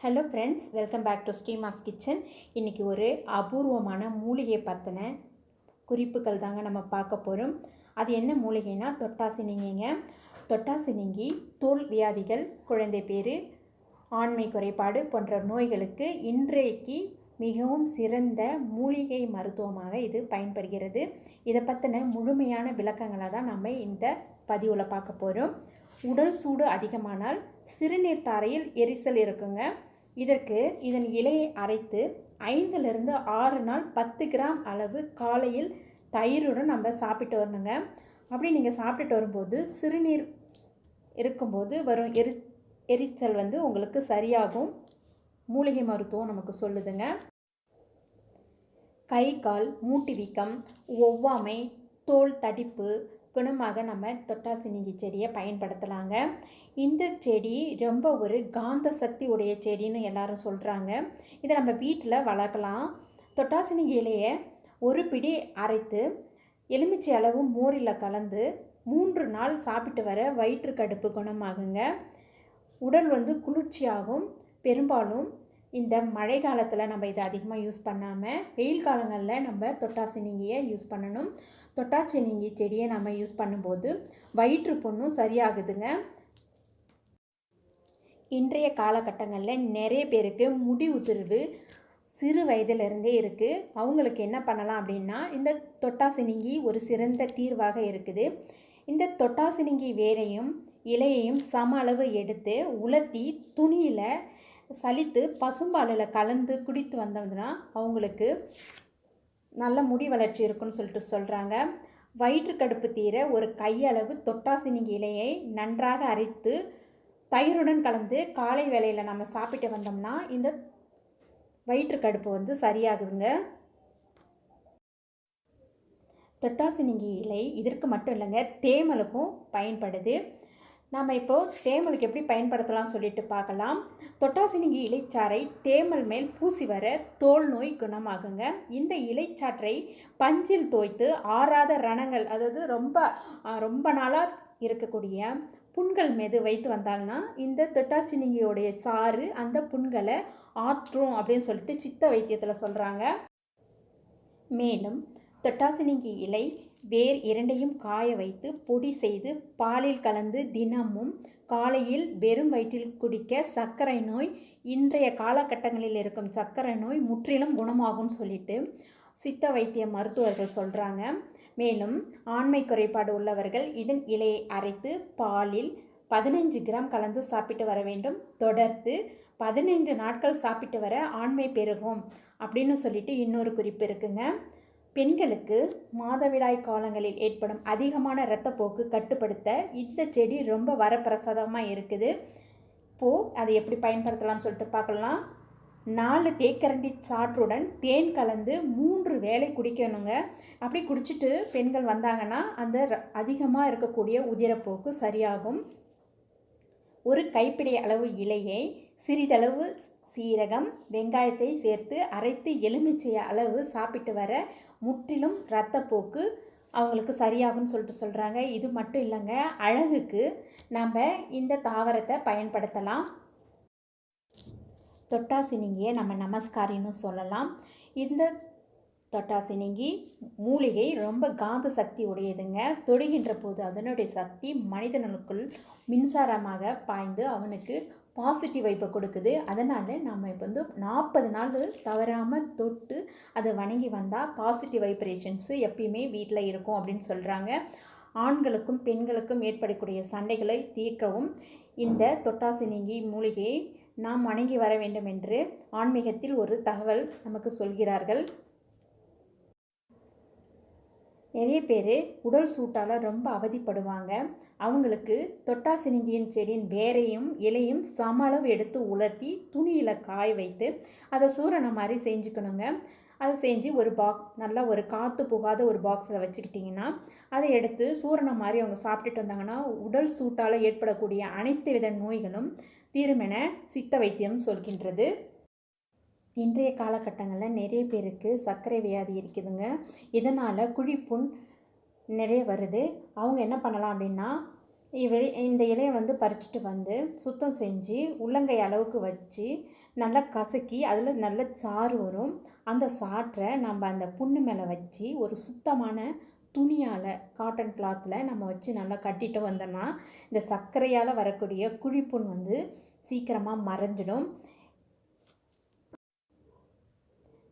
Hello friends welcome back to Sreema's kitchen இன்றைக்கி ஒரு அபூர்வமான மூலிகை பற்றின குறிப்புகள் தாங்க நம்ம பார்க்க போகிறோம் அது என்ன மூலிகைனா தொட்டாசினிங்கிங்க தொட்டாசினிங்கி தோல் வியாதிகள் குழந்தை பேர் ஆண்மை குறைபாடு போன்ற நோய்களுக்கு இன்றைக்கு மிகவும் சிறந்த மூலிகை மருத்துவமாக இது பயன்படுகிறது. இதை பற்றின முழுமையான விளக்கங்களை தான் நம்ம இந்த பதிவில் பார்க்க போகிறோம் உடல் சூடு அதிகமானால் சிறுநீர் தாரையில் எரிசல் இருக்குங்க. இதற்கு இதன் இலையை அரைத்து ஐந்துலேருந்து ஆறு நாள் பத்து கிராம் அளவு காலையில் தயிருடன் நம்ம சாப்பிட்டு வரணுங்க. அப்படி நீங்கள் சாப்பிட்டுட்டு வரும்போது சிறுநீர் இருக்கும்போது வரும் எரி எரிச்சல் வந்து உங்களுக்கு சரியாகும். மூலிகை மருத்துவம் நமக்கு சொல்லுதுங்க. கை கால் மூட்டு வீக்கம் ஒவ்வாமை தோல் தடிப்பு குணமாக நம்ம தொட்டாசினிங்கி செடியை பயன்படுத்தலாங்க. இந்த செடி ரொம்ப ஒரு காந்த சக்தி உடைய செடின்னு எல்லாரும் சொல்கிறாங்க இதை நம்ம வீட்டில் வளர்க்கலாம். தொட்டாசினி இலையை ஒரு பிடி அரைத்து எலுமிச்சை அளவு மோரில் கலந்து மூன்று நாள் சாப்பிட்டு வர வயிற்று கடுப்பு குணமாகுங்க. உடல் வந்து குளிர்ச்சியாகும். பெரும்பாலும் இந்த மழை காலத்தில் நம்ம இதை அதிகமாக யூஸ் பண்ணாமல் வெயில் காலங்களில் நம்ம தொட்டாசினிங்கியை யூஸ் பண்ணணும். தொட்டாச்சினிங்கி செடியை நம்ம யூஸ் பண்ணும்போது வயிற்று புண்ணும் சரியாகுதுங்க. இன்றைய காலகட்டங்களில் நிறைய பேருக்கு முடி உதிர்வு சிறு வயதிலிருந்தே இருக்குது அவங்களுக்கு என்ன பண்ணலாம் அப்படின்னா இந்த தொட்டாசினிங்கி ஒரு சிறந்த தீர்வாக இருக்குது. இந்த தொட்டாசினிங்கி வேரையும் இலையையும் சம அளவு எடுத்து உலர்த்தி துணியில் சலித்து பசும்பாலில் கலந்து குடித்து வந்தோம்னா அவங்களுக்கு நல்ல முடி வளர்ச்சி இருக்குன்னு சொல்லிட்டு சொல்கிறாங்க வயிற்றுக்கடுப்பு தீர ஒரு கையளவு தொட்டாசினிங்கி இலையை நன்றாக அரைத்து தயிருடன் கலந்து காலை வேளையில் நம்ம சாப்பிட்டு வந்தோம்னா இந்த வயிற்றுக்கடுப்பு வந்து சரியாகுதுங்க. தொட்டாசினிங்கி இலை இதற்கு மட்டும் இல்லைங்க தேமலுக்கும் பயன்படுது. நாம் இப்போது தேமலுக்கு எப்படி பயன்படுத்தலாம்னு சொல்லிட்டு பார்க்கலாம். தொட்டாசினிங்கி இலைச்சாறை தேமல் மேல் பூசி வர தோல் நோய் குணமாகுங்க. இந்த இலைச்சாற்றை பஞ்சில் தோய்த்து ஆறாத ரணங்கள் அதாவது ரொம்ப ரொம்ப நாளாக இருக்கக்கூடிய புண்கள் மீது வைத்து வந்தாங்கன்னா இந்த திட்டாச்சினிங்கியோடைய சாறு அந்த புண்களை ஆற்றும் அப்படின்னு சொல்லிட்டு சித்த வைத்தியத்தில் சொல்கிறாங்க மேலும் தொட்டாசினிங்கி இலை வேர் இரண்டையும் காய வைத்து பொடி செய்து பாலில் கலந்து தினமும் காலையில் வெறும் வயிற்றில் குடிக்க சர்க்கரை நோய் இன்றைய காலகட்டங்களில் இருக்கும் சர்க்கரை நோய் முற்றிலும் குணமாகும்னு சொல்லிட்டு சித்த வைத்திய மருத்துவர்கள் சொல்கிறாங்க மேலும் ஆண்மை குறைபாடு உள்ளவர்கள் இதன் இலையை அரைத்து பாலில் பதினைஞ்சு கிராம் கலந்து சாப்பிட்டு வர வேண்டும். தொடர்ந்து பதினைஞ்சு நாட்கள் சாப்பிட்டு வர ஆண்மை பெருகும் அப்படின்னு சொல்லிட்டு இன்னொரு குறிப்பு இருக்குங்க. பெண்களுக்கு மாதவிடாய் காலங்களில் ஏற்படும் அதிகமான இரத்தப்போக்கு கட்டுப்படுத்த இந்த செடி ரொம்ப வரப்பிரசாதமாக இருக்குது. இப்போது அதை எப்படி பயன்படுத்தலாம்னு சொல்லிட்டு பார்க்கலாம். நாலு தேக்கரண்டி சாற்றுடன் தேன் கலந்து மூன்று வேலை குடிக்கணுங்க. அப்படி குடிச்சிட்டு பெண்கள் வந்தாங்கன்னா அந்த அதிகமாக இருக்கக்கூடிய உதிரப்போக்கு சரியாகும். ஒரு கைப்பிடி அளவு இலையை சிறிதளவு சீரகம் வெங்காயத்தை சேர்த்து அரைத்து எலுமிச்சை அளவு சாப்பிட்டு வர முற்றிலும் இரத்தப்போக்கு அவங்களுக்கு சரியாகும்னு சொல்லிட்டு சொல்கிறாங்க இது மட்டும் இல்லைங்க அழகுக்கு நம்ம இந்த தாவரத்தை பயன்படுத்தலாம். தொட்டாசினிங்கியை நம்ம நமஸ்காரின்னு சொல்லலாம். இந்த தொட்டாசினிங்கி மூலிகை ரொம்ப காந்த சக்தி உடையதுங்க. தொடுகின்ற போது அதனுடைய சக்தி மனிதனுக்குள் மின்சாரமாக பாய்ந்து அவனுக்கு பாசிட்டிவ் வைப்பை கொடுக்குது. அதனால் நம்ம இப்போ வந்து நாற்பது நாள் தவறாமல் தொட்டு அதை வணங்கி வந்தால் பாசிட்டிவ் வைப்ரேஷன்ஸு எப்பயுமே வீட்டில் இருக்கும் அப்படின்னு சொல்கிறாங்க ஆண்களுக்கும் பெண்களுக்கும் ஏற்படக்கூடிய சண்டைகளை தீர்க்கவும் இந்த தொட்டாசினிங்கி மூலிகையை நாம் வணங்கி வர வேண்டும் என்று ஆன்மீகத்தில் ஒரு தகவல் நமக்கு சொல்கிறார்கள். நிறைய பேர் உடல் சூட்டால் ரொம்ப அவதிப்படுவாங்க. அவங்களுக்கு தொட்டாசினிங்கியின் செடியின் வேரையும் இலையும் சம அளவு எடுத்து உலர்த்தி துணியில் காய வைத்து அதை சூரணை மாதிரி செஞ்சுக்கணுங்க. அதை செஞ்சு ஒரு பாக் நல்லா ஒரு காற்று புகாத ஒரு பாக்ஸில் வச்சுக்கிட்டிங்கன்னா அதை எடுத்து சூரணம் மாதிரி அவங்க சாப்பிட்டுட்டு வந்தாங்கன்னா உடல் சூட்டால் ஏற்படக்கூடிய அனைத்து வித நோய்களும் தீருமென சித்த வைத்தியம் சொல்கின்றது. இன்றைய காலகட்டங்களில் நிறைய பேருக்கு சர்க்கரை வியாதி இருக்குதுங்க. இதனால் குழிப்புண் நிறைய வருது. அவங்க என்ன பண்ணலாம் அப்படின்னா இந்த இலையை வந்து பறிச்சுட்டு வந்து சுத்தம் செஞ்சு உள்ளங்கை அளவுக்கு வச்சு நல்லா கசக்கி அதில் நல்ல சாறு வரும். அந்த சாற்றை நம்ம அந்த புண்ணு மேலே வச்சு ஒரு சுத்தமான துணியால் காட்டன் கிளாத்தில் நம்ம வச்சு நல்லா கட்டிட்டு வந்தோம்னா இந்த சர்க்கரையால் வரக்கூடிய குழிப்புண் வந்து சீக்கிரமாக மறைஞ்சிடும்.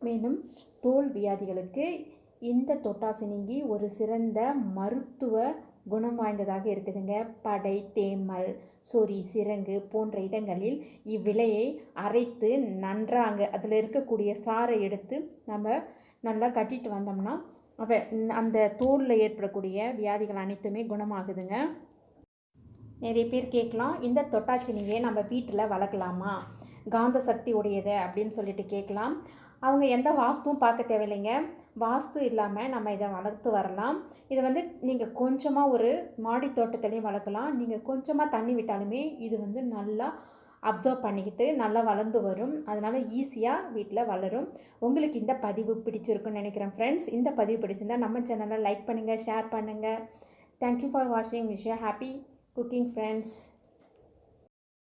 மேலும் தோல் வியாதிகளுக்கு இந்த தொட்டாசினிங்கி ஒரு சிறந்த மருத்துவ குணம் வாய்ந்ததாக இருக்குதுங்க. படை தேமல் சொறி சிரங்கு போன்ற இடங்களில் இவ்விலையை அரைத்து நன்றாங்க. அதில் இருக்கக்கூடிய சாறை எடுத்து நம்ம நல்லா கட்டிட்டு வந்தோம்னா அவ அந்த தோலில் ஏற்படக்கூடிய வியாதிகள் அனைத்துமே குணமாகுதுங்க. நிறைய பேர் கேட்கலாம் இந்த தொட்டாச்சினியை நம்ம வீட்டில் வளர்க்கலாமா? காந்த சக்தி உடையது அப்படின்னு சொல்லிட்டு கேட்கலாம். அவங்க எந்த வாஸ்துவும் பார்க்க தேவையில்லைங்க. வாஸ்து இல்லாமல் நம்ம இதை வளர்த்து வரலாம். இதை வந்து நீங்கள் கொஞ்சமாக ஒரு மாடி தோட்டத்துலேயும் வளர்க்கலாம். நீங்கள் கொஞ்சமாக தண்ணி விட்டாலுமே இது வந்து நல்லா அப்சர்வ் பண்ணிக்கிட்டு நல்லா வளர்ந்து வரும். அதனால் ஈஸியாக வீட்டில் வளரும். உங்களுக்கு இந்த பதிவு பிடிச்சிருக்குன்னு நினைக்கிறேன் ஃப்ரெண்ட்ஸ் இந்த பதிவு பிடிச்சிருந்தால் நம்ம சேனலை லைக் பண்ணுங்கள் ஷேர் பண்ணுங்கள் தேங்க்யூ ஃபார் வாட்சிங் விஷயம் ஹாப்பி குக்கிங் ஃப்ரெண்ட்ஸ்